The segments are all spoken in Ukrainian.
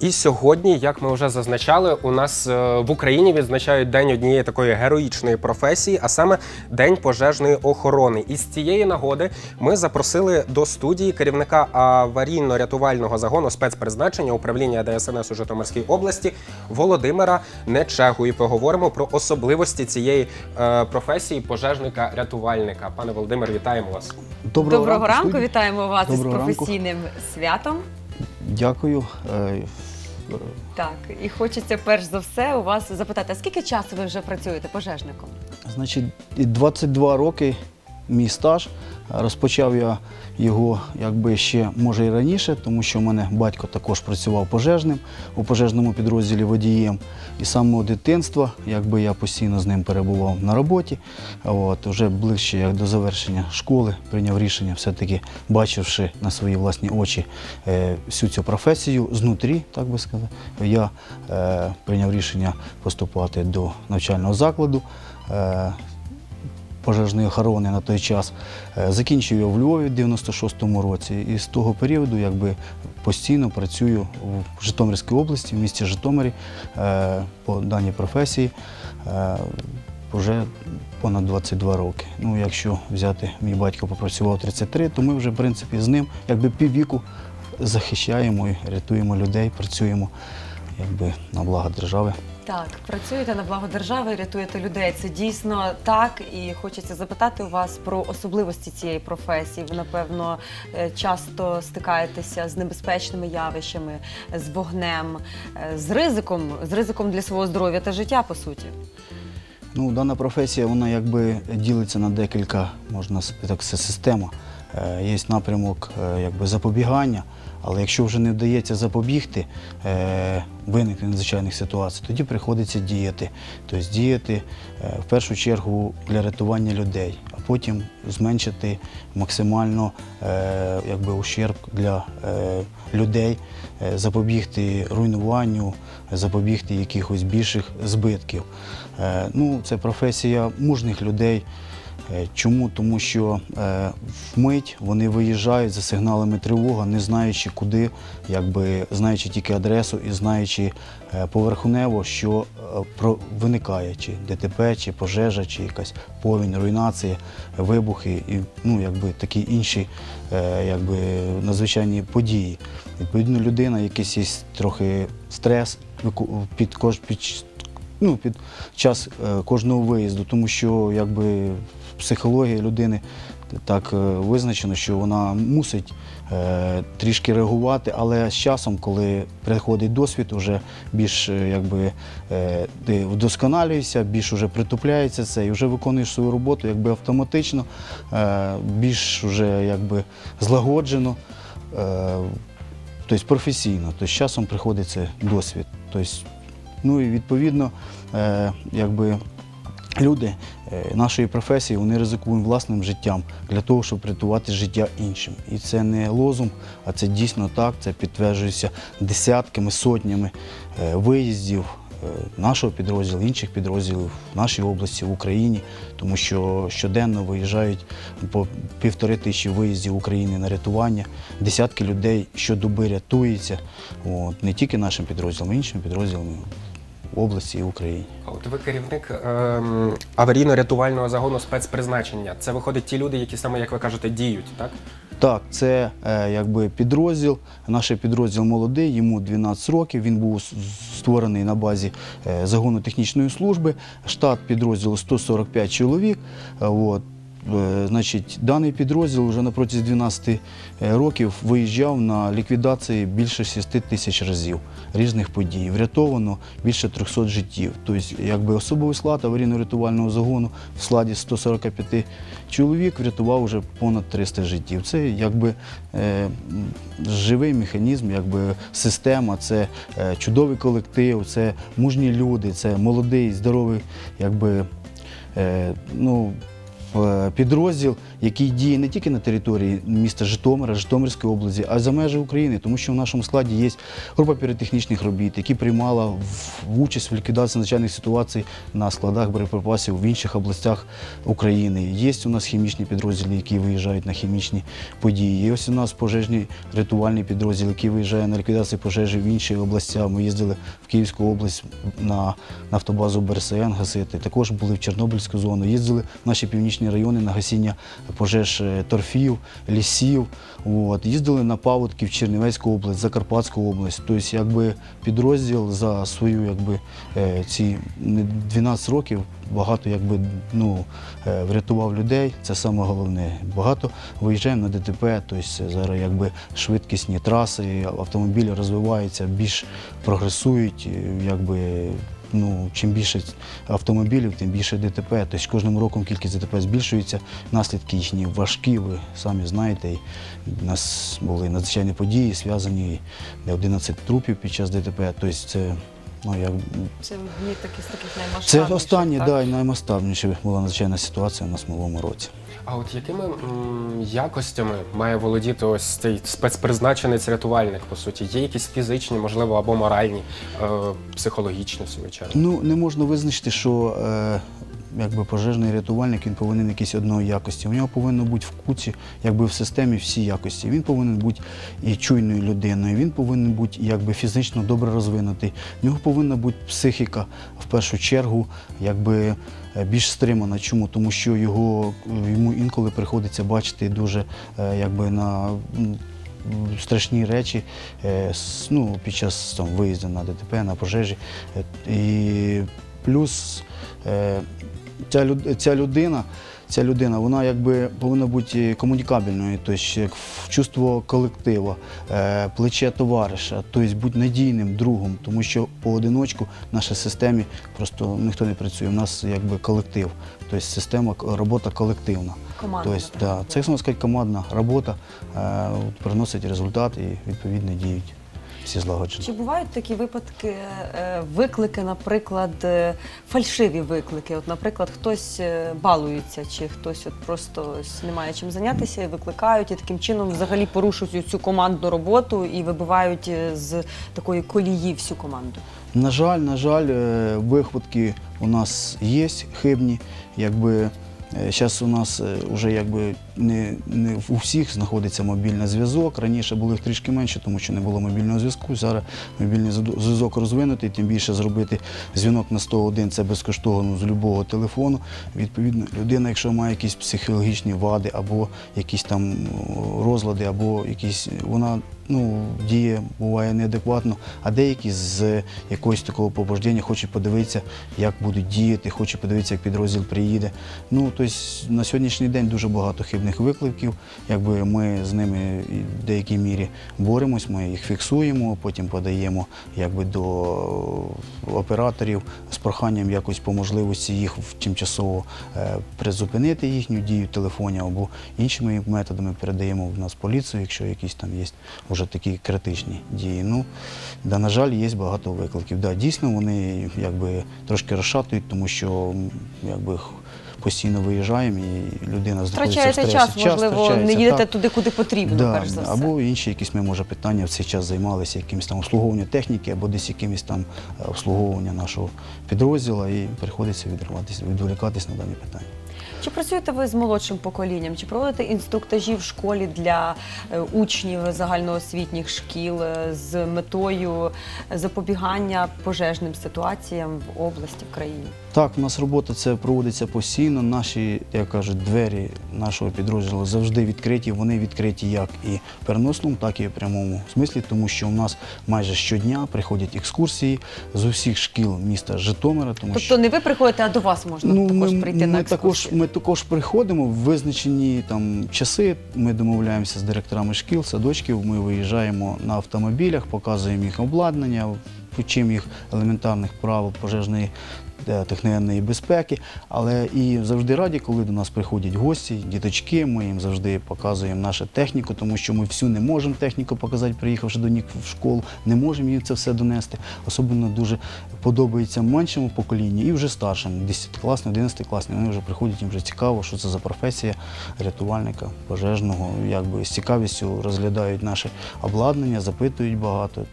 І сьогодні, як ми вже зазначали, у нас е, в Україні відзначають день однієї такої героїчної професії, а саме День пожежної охорони. І з цієї нагоди ми запросили до студії керівника аварійно-рятувального загону спецпризначення управління ДСНС у Житомирській області Володимира Нечегу. І поговоримо про особливості цієї е, професії пожежника-рятувальника. Пане Володимир, вітаємо вас. Доброго, ранку, студія. вітаємо вас Доброго із ранку. професійним святом. Дякую. Е, Так, і хочеться перш за все у вас запитати, а скільки часу ви вже працюєте пожежником? Значить, 22 роки мій стаж. Розпочав я його якби ще може і раніше, тому що в мене батько також працював пожежним у пожежному підрозділі водієм. І з самого дитинства, якби я постійно з ним перебував на роботі. От, вже ближче як до завершення школи прийняв рішення, все-таки бачивши на свої власні очі е, всю цю професію знутрі, так би сказати, я е, прийняв рішення поступати до навчального закладу. Е, пожежної охорони на той час. Е, Закінчив я в Львові в 96-му році і з того періоду якби постійно працюю в Житомирській області, в місті Житомирі е, по даній професії е, вже понад 22 роки. Ну, якщо взяти, мій батько попрацював 33, то ми вже в принципі з ним якби піввіку захищаємо і рятуємо людей, працюємо якби на благо держави. Так, працюєте на благо держави, рятуєте людей. Це дійсно так. І хочеться запитати у вас про особливості цієї професії. Ви, напевно, е, часто стикаєтеся з небезпечними явищами, з вогнем, е, з ризиком, з ризиком для свого здоров'я та життя, по суті. Ну, дана професія вона якби ділиться на декілька, можна сказати, так, система. Е, Є напрямок якби запобігання, але якщо вже не вдається запобігти е, виникнення надзвичайних ситуацій, тоді приходиться діяти. Тобто діяти е, в першу чергу для рятування людей, а потім зменшити максимально е, ущерб для людей, запобігти руйнуванню, запобігти якихось більших збитків. Ну, це професія мужних людей. Е, Чому? Тому що е, вмить вони виїжджають за сигналами тривога, не знаючи куди, якби знаючи тільки адресу і знаючи е, поверхнево, що про виникає, чи ДТП, чи пожежа, чи якась повінь, руйнація, вибухи і ну, якби такі інші якби, надзвичайні події. Відповідно, людина, якийсь трохи стрес під, під ну, під час е, кожного виїзду, тому що якби психологія людини так е, визначено, що вона мусить е, трішки реагувати, але з часом, коли приходить досвід, вже більш якби ти вдосконалюєшся, більш вже притупляється це і вже виконуєш свою роботу якби автоматично, більш вже якби злагоджено. Тобто професійно, тобто з часом приходиться досвід. Тобто, ну і відповідно, е, якби люди е, нашої професії вони ризикують власним життям для того, щоб рятувати життя іншим. І це не лозунг, а це дійсно так. Це підтверджується десятками, сотнями е, виїздів. Нашого підрозділу, інших підрозділів в нашій області, в Україні, тому що щоденно виїжджають по півтори тисячі виїздів України на рятування. Десятки людей щодоби рятуються. От, не тільки нашим підрозділом, а й іншими підрозділами в області і в Україні. А От ви керівник ем, аварійно-рятувального загону спецпризначення. Це виходить ті люди, які саме, як ви кажете, діють, так? Так, це е, якби підрозділ. Наш підрозділ молодий, йому 12 років. Він був створений на базі е, загону технічної служби. Штат підрозділу 145 чоловік. Е, От. Е, Значить, даний підрозділ вже на протязі 12 е, років виїжджав на ліквідації більше 6 тисяч разів різних подій. Врятовано більше 300 життів. Тобто, якби особовий склад аварійно-рятувального загону в складі 145 чоловік врятував вже понад 300 життів. Це якби е, живий механізм, якби система, це чудовий колектив, це мужні люди, це молодий, здоровий, якби. Ну, підрозділ, який діє не тільки на території міста Житомира, Житомирської області, а й за межі України, тому що в нашому складі є група піротехнічних робіт, які приймала в, участь в ліквідації надзвичайних ситуацій на складах боєприпасів в інших областях України. Є у нас хімічні підрозділи, які виїжджають на хімічні події. Є ось у нас пожежний рятувальний підрозділ, який виїжджає на ліквідацію пожежі в інші області. Ми їздили в Київську область на нафтобазу БРСН гасити. Також були в Чорнобильську зону. Їздили в наші північні райони на гасіння пожеж е, торфів, лісів. От. Їздили на паводки в Чернівецьку область, Закарпатську область. Тобто, якби підрозділ за свою якби, е, ці 12 років багато якби, ну, е, врятував людей. Це саме головне. Багато виїжджаємо на ДТП, тобто зараз якби швидкісні траси, автомобілі розвиваються, більш прогресують, якби. Ну, чим більше автомобілів, тим більше ДТП. Тобто кожним роком кількість ДТП збільшується, наслідки їхні важкі, ви самі знаєте. І у нас були надзвичайні події, зв'язані де 11 трупів під час ДТП. Тобто це, ну, як, Це одні такі з таких це наймасштабніших. останні, так? да, і наймасштабніша була надзвичайна ситуація у нас в минулому році. А от якими м, якостями має володіти ось цей спецпризначенець рятувальник, по суті? Є якісь фізичні, можливо, або моральні, е, психологічні в свою чергу? Ну, не можна визначити, що е, якби пожежний рятувальник він повинен якісь одної якості. У нього повинно бути в куці, якби в системі всі якості. Він повинен бути і чуйною людиною, він повинен бути якби фізично добре розвинутий. В нього повинна бути психіка в першу чергу, якби е, більш стримана. Чому? Тому що його йому інколи приходиться бачити дуже е, якби на. Страшні речі е, ну, під час там, виїзду на ДТП, на пожежі. Е, І плюс е, ця, ця людина, ця людина, вона якби повинна бути комунікабельною, тобто чувство колективу, е, плече товариша, тобто бути надійним другом, тому що поодиночку в нашій системі просто ніхто не працює. У нас якби колектив, тобто система робота колективна. Командна Тобто, да, це можна сказати, командна робота е, приносить результат і відповідно діють всі злагоджено. Чи бувають такі випадки, е, виклики, наприклад, е, фальшиві виклики? От, наприклад, хтось е, балується, чи хтось от просто не має чим зайнятися і викликають, і таким чином взагалі порушують цю командну роботу і вибивають з такої колії всю команду. На жаль, на жаль, виходки у нас є хибні. Якби зараз у нас вже якби не, не у всіх знаходиться мобільний зв'язок. Раніше було їх трішки менше, тому що не було мобільного зв'язку. Зараз мобільний зв'язок- розвинутий, тим більше зробити дзвінок на 101 це безкоштовно з будь-якого телефону. Відповідно, людина, якщо має якісь психологічні вади або якісь там розлади, або якісь вона ну, діє буває неадекватно, а деякі з якогось такого побуждення хочуть подивитися, як будуть діяти, хочуть подивитися, як підрозділ приїде. Ну, тобто на сьогоднішній день дуже багато хибних викликів. Якби ми з ними в деякій мірі боремось, ми їх фіксуємо, потім подаємо якби, до операторів з проханням якось по можливості їх тимчасово е, призупинити їхню дію в телефоні або іншими методами передаємо в нас поліцію, якщо якісь там є вже такі критичні дії. Ну, да, на жаль, є багато викликів. Да, дійсно, вони якби трошки розшатують, тому що якби постійно виїжджаємо і людина знаходиться в стресі. час, можливо, не їдете так. туди, куди потрібно, Да, перш за все. або інші якісь ми може питання в цей час займалися якимось там обслуговуванням техніки, або десь якимось там е, обслуговування нашого підрозділу, і приходиться відриватися, відволікатись на дані питання. Чи працюєте ви з молодшим поколінням? Чи проводите інструктажі в школі для е, учнів загальноосвітніх шкіл е, з метою запобігання пожежним ситуаціям в області, в країні? Так, у нас робота це проводиться постійно. Наші, як кажуть, двері нашого підрозділу завжди відкриті. Вони відкриті як і в переносному, так і в прямому смислі, тому що у нас майже щодня приходять екскурсії з усіх шкіл міста Житомира. Тому що Тобто не ви приходите, а до вас можна також Ну, ми, прийти ми на також, ми також приходимо в визначені там часи. Ми домовляємося з директорами шкіл, садочків. Ми виїжджаємо на автомобілях, показуємо їх обладнання, вчимо їх елементарних правил пожежної техногенної безпеки, але і завжди раді, коли до нас приходять гості, діточки. Ми їм завжди показуємо нашу техніку, тому що ми всю не можемо техніку показати, приїхавши до них в школу, не можемо їм це все донести. Особливо дуже подобається меншому поколінню і вже старшим, 10 класним, 11 класним. Вони вже приходять, їм вже цікаво, що це за професія рятувальника пожежного. Якби з цікавістю розглядають наше обладнання, запитують багато.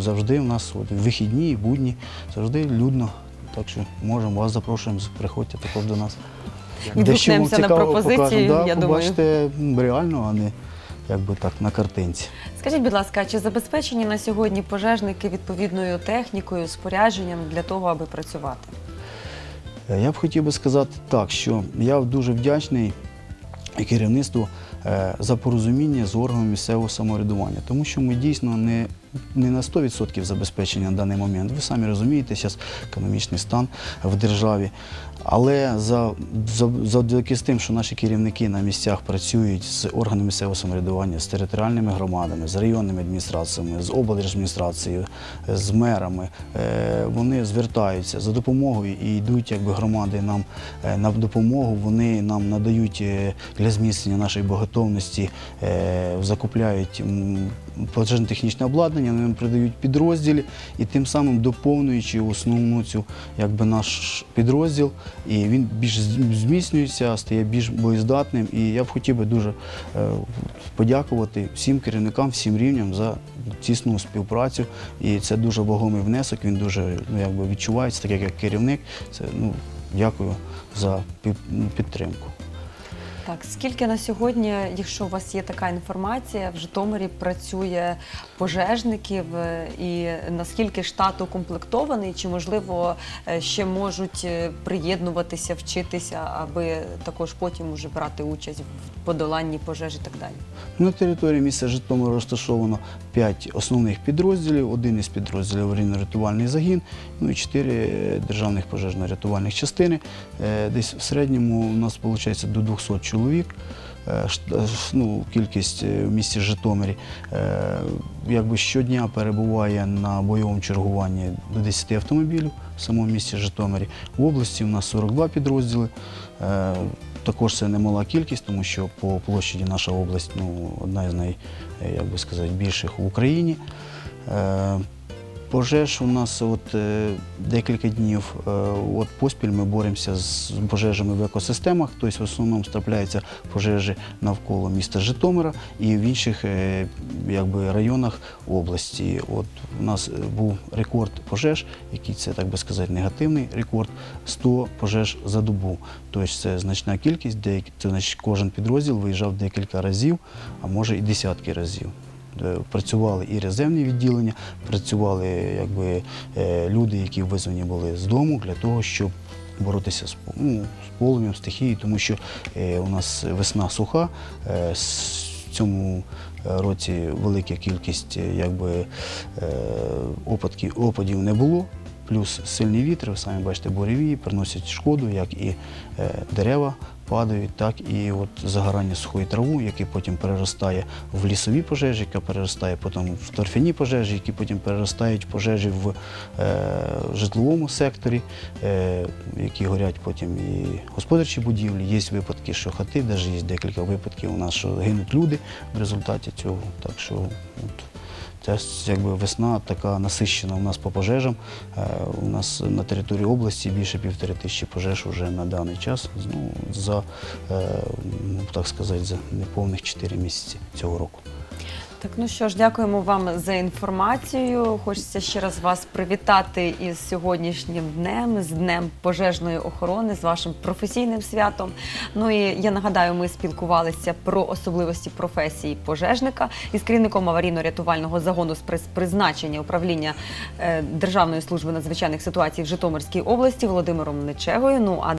Завжди в нас от, вихідні і будні, завжди людно. Так що можемо, вас запрошуємо, приходьте також до нас. Дещо вам Відгукнемося на цікавого пропозиції, покажемо. Да, я думаю. побачите реально, а не якби так на картинці. Скажіть, будь ласка, чи забезпечені на сьогодні пожежники відповідною технікою, спорядженням для того, аби працювати? Е, Я б хотів би сказати так, що я дуже вдячний керівництву е, за порозуміння з органами місцевого самоврядування, тому що ми дійсно не, не на 100% забезпечення на даний момент. Ви самі розумієте, зараз економічний стан в державі. Але за, за, завдяки з тим, що наші керівники на місцях працюють з органами місцевого самоврядування, з територіальними громадами, з районними адміністраціями, з облдержадміністрацією, з мерами, е, вони звертаються за допомогою і йдуть якби громади нам е, на допомогу. Вони нам надають е, для зміцнення нашої багатовності, е, закупляють пожежно-технічне обладнання, вони нам придають підрозділі і тим самим доповнюючи основну цю наш підрозділ, і він більш зміцнюється, стає більш боєздатним. І я б хотів би дуже е, подякувати всім керівникам, всім рівням за тісну співпрацю. І це дуже вагомий внесок. Він дуже ну, якби відчувається, так як керівник. Це ну дякую за ну, підтримку. Так, скільки на сьогодні, якщо у вас є така інформація, в Житомирі працює пожежників е, і наскільки штат укомплектований, чи можливо е, ще можуть е, приєднуватися, вчитися, аби також потім уже брати участь в подоланні пожеж і так далі? На території міста Житомира розташовано 5 основних підрозділів, один із підрозділів аварійно-рятувальний загін, ну і 4 державних пожежно-рятувальних частини. Десь в середньому у нас виходить до 200 чоловік. Е, е, Ну, кількість е, в місті Житомирі якби щодня перебуває на бойовому чергуванні до 10 автомобілів в самому місті Житомирі. В області у нас 42 підрозділи. Також це немала кількість, тому що по площаді наша область ну, одна із най, е, як би сказати, більших в Україні. Пожеж у нас от, е, декілька днів е, от поспіль ми боремося з пожежами в екосистемах, тобто в основному трапляються пожежі навколо міста Житомира і в інших е, якби, районах області. От у нас був рекорд пожеж, який це, так би сказати, негативний рекорд 100 пожеж за добу. Тобто це значна кількість, деякі, це значить кожен підрозділ виїжджав декілька разів, а може і десятки разів. Е, Працювали і резервні відділення, працювали якби, е, люди, які визвані були з дому для того, щоб боротися з, ну, з полум'ям, стихією, тому що е, у нас весна суха. в цьому році велика кількість якби, опадків, опадів не було. Плюс сильний вітер, ви самі бачите, буревії приносять шкоду, як і е, дерева падають, так і от загорання сухої траву, яке потім переростає в лісові пожежі, яка переростає потім в торфяні пожежі, які потім переростають в пожежі в е, житловому секторі, е, які горять потім і господарчі будівлі. Є випадки, що хати, навіть є декілька випадків у нас, що гинуть люди в результаті цього. Так що от, це якби весна така насищена у нас по пожежам. Е, У нас на території області більше півтори тисячі пожеж вже на даний час. Ну, за, е, ну, так сказати, за неповних 4 місяці цього року. Так, ну що ж, дякуємо вам за інформацію. Хочеться ще раз вас привітати із сьогоднішнім днем, з днем пожежної охорони, з вашим професійним святом. Ну і я нагадаю, ми спілкувалися про особливості професії пожежника із керівником аварійно-рятувального загону з призначення управління е, Державної служби надзвичайних ситуацій в Житомирській області Володимиром Нечегою. Ну а